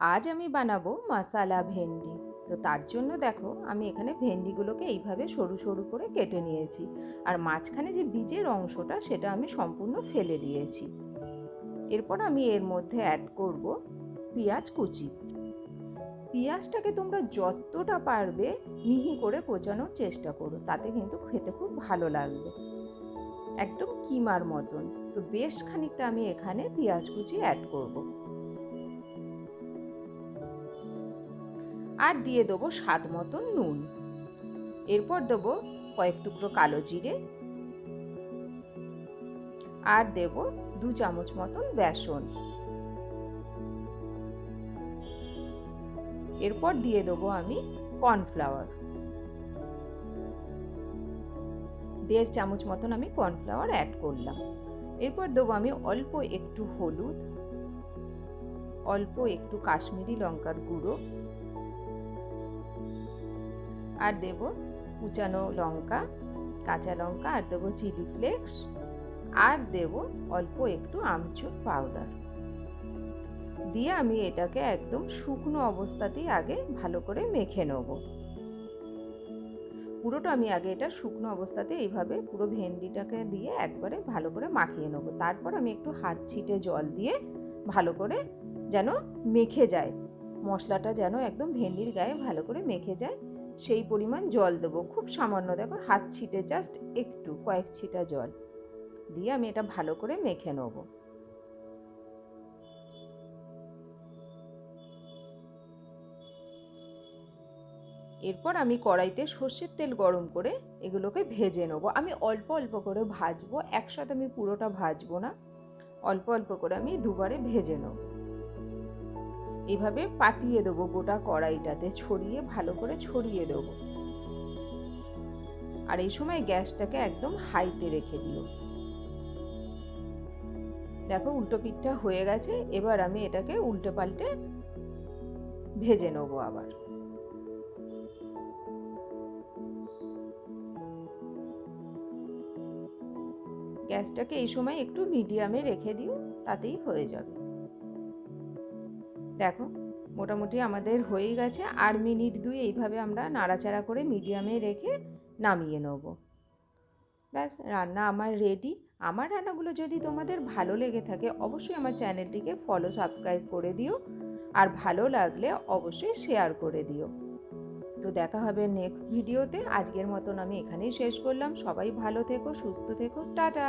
আজ আমি বানাবো মশালা ভেন্ডি। তো তার জন্য দেখো, আমি এখানে ভেন্ডিগুলোকে এইভাবে সরু সরু করে কেটে নিয়েছি। আর মাঝখানে যে বীজের অংশটা, সেটা আমি সম্পূর্ণ ফেলে দিয়েছি। এরপর আমি এর মধ্যে অ্যাড করব পেঁয়াজ কুচি। পেঁয়াজটাকে তোমরা যতটা পারবে মিহি করে কোচানোর চেষ্টা করো, তাতে কিন্তু খেতে খুব ভালো লাগবে। একদম কিমার মতন। তো বেশ খানিকটা আমি এখানে পেঁয়াজ কুচি অ্যাড করব। আর দিয়ে দেবো স্বাদ মতন নুন। এরপর দেবো কয়েক টুকরো কালো জিরে আর দেব দু চামচ মতন বেসন। এরপর দিয়ে দেবো আমি কর্নফ্লাওয়ার। দেড় চামচ মতন আমি কর্নফ্লাওয়ার অ্যাড করলাম। এরপর দেবো আমি অল্প একটু হলুদ, অল্প একটু কাশ্মীরি লঙ্কার গুঁড়ো আর দেব কুচানো লঙ্কা, কাঁচা লঙ্কা আর দেবো চিলি ফ্লেক্স। আর দেব অল্প একটু আমচুর পাউডার। দিয়ে আমি এটাকে একদম শুকনো অবস্থাতেই আগে ভালো করে মেখে নেব। পুরোটা আমি আগে এটা শুকনো অবস্থাতে এইভাবে পুরো ভেন্ডিটাকে দিয়ে একবারে ভালো করে মাখিয়ে নেব। তারপর আমি একটু হাত ছিটে জল দিয়ে ভালো করে যেন মেখে যায়। মশলাটা যেন একদম ভেন্ডির গায়ে ভালো করে মেখে যায়। সেই পরিমাণ জল দেবো। খুব সামান্য, দেখো, হাত ছিটে জাস্ট একটু, কয়েক ছিটা জল দিয়ে আমি এটা ভালো করে মেখে নেব। এরপর আমি কড়াইতে সর্ষের তেল গরম করে এগুলোকে ভেজে নেব। আমি অল্প অল্প করে ভাজবো, একসাথে আমি পুরোটা ভাজবো না, অল্প অল্প করে আমি দুবারে ভেজে নেব। এভাবে পাতিয়ে দেবো গোটা কড়াইটাতে, ছড়িয়ে ভালো করে ছড়িয়ে দেবো। আর এই সময় গ্যাসটাকে একদম হাইতে রেখে দিও। দেখো উল্টো পিঠটা হয়ে গেছে, এবার আমি এটাকে উল্টে পাল্টে ভেজে নেব আবার। গ্যাসটাকে এই সময় একটু মিডিয়ামে রেখে দিও, তাতেই হয়ে যাবে। দেখো, মোটামুটি আমাদের হয়ে গেছে। আর মিনিট দুই এইভাবে আমরা নাড়াচাড়া করে মিডিয়ামে রেখে নামিয়ে নেব। ব্যাস, রান্না আমার রেডি আমার রান্নাগুলো যদি তোমাদের ভালো লেগে থাকে, অবশ্যই আমার চ্যানেলটিকে ফলো সাবস্ক্রাইব করে দিও। আর ভালো লাগলে অবশ্যই শেয়ার করে দিও। তো দেখা হবে নেক্সট ভিডিওতে আজকের মতন আমি এখানেই শেষ করলাম। সবাই ভালো থেকো, সুস্থ থেকো। টাটা!